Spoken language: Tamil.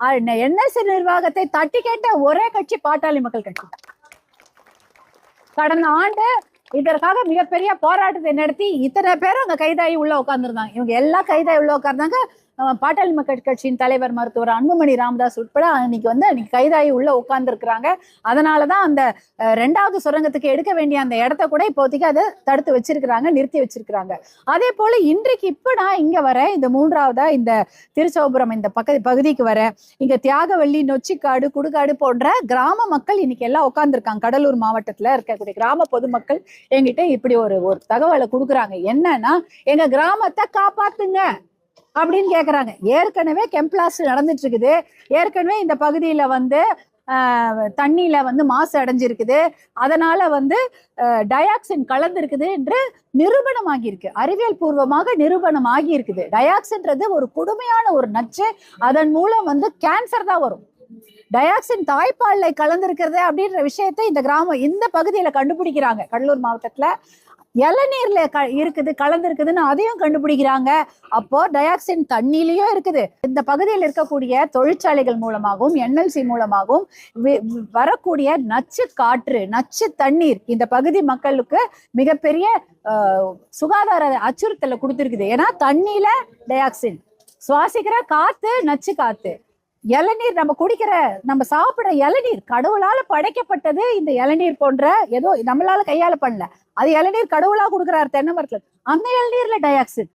என்எஸ்சி நிர்வாகத்தை தட்டி கேட்ட ஒரே கட்சி பாட்டாளி மக்கள் கட்சி. கடந்த ஆண்டு இதற்காக மிகப்பெரிய போராட்டத்தை நடத்தி இத்தனை பேரும் அங்க கைதாகி உள்ள உட்கார்ந்துருந்தாங்க. இவங்க எல்லாம் கைதாகி உள்ள உட்கார்ந்தாங்க. பாட்டாளி மக்கள் கட்சியின் தலைவர் மருத்துவர் அன்புமணி ராமதாஸ் உட்பட அன்னைக்கு வந்து அன்னைக்கு கைதாகி உள்ள உட்கார்ந்துருக்குறாங்க. அதனாலதான் அந்த ரெண்டாவது சுரங்கத்துக்கு எடுக்க வேண்டிய அந்த இடத்த கூட இப்போதைக்கு அதை தடுத்து வச்சிருக்கிறாங்க நிறுத்தி வச்சிருக்கிறாங்க. அதே போல இன்றைக்கு இப்ப நான் இங்க வரேன். இந்த மூன்றாவதா இந்த திருச்சோபுரம் இந்த பக்க பகுதிக்கு வரேன். இங்க தியாகவள்ளி நொச்சிக்காடு குடுகாடு போன்ற கிராம மக்கள் இன்னைக்கு எல்லாம் உட்கார்ந்துருக்காங்க. கடலூர் மாவட்டத்துல இருக்கக்கூடிய கிராம பொதுமக்கள் என்கிட்ட இப்படி ஒரு ஒரு தகவலை கொடுக்குறாங்க. என்னன்னா எங்க கிராமத்தை காப்பாத்துங்க. அப்படின்னு கேட்குறாங்க ஏற்கனவே கெம்ப்ளாஸ் நடந்துட்டு இருக்குது ஏற்கனவே இந்த பகுதியில் வந்து தண்ணியில் வந்து மாசு அடைஞ்சிருக்குது. அதனால வந்து டயாக்சின் கலந்துருக்குது என்று நிரூபணம் ஆகியிருக்கு அறிவியல் பூர்வமாக நிரூபணம் ஆகியிருக்குது டயாக்சின்றது ஒரு கொடுமையான ஒரு நச்சு. அதன் மூலம் வந்து கேன்சர் தான் வரும். டயாக்சின் தாய்ப்பாலில் கலந்துருக்கிறது அப்படின்ற விஷயத்தை இந்த கிராமம் இந்த பகுதியில் கண்டுபிடிக்கிறாங்க. கடலூர் மாவட்டத்தில் இளநீர்ல க இருக்குது கலந்துருக்குதுன்னு அதையும் கண்டுபிடிக்கிறாங்க. அப்போ டயாக்சின் தண்ணிலையும் இருக்குது. இந்த பகுதியில் இருக்கக்கூடிய தொழிற்சாலைகள் மூலமாகவும் என்எல்சி மூலமாகவும் வி- வரக்கூடிய நச்சு காற்று நச்சு தண்ணீர் இந்த பகுதி மக்களுக்கு மிகப்பெரிய சுகாதார அச்சுறுத்தலை கொடுத்துருக்குது. ஏன்னா தண்ணியில டயாக்சின் சுவாசிக்கிற காத்து நச்சு காத்து. இளநீர் நம்ம குடிக்கிற நம்ம சாப்பிடுற இளநீர் கடவுளால படைக்கப்பட்டது இந்த இளநீர் போன்ற ஏதோ நம்மளால கையால பண்ணல. அது இளநீர் கடவுளா கொடுக்குறாரு தென்னை மரத்துல. அந்த இளநீர்ல டயாக்சிட்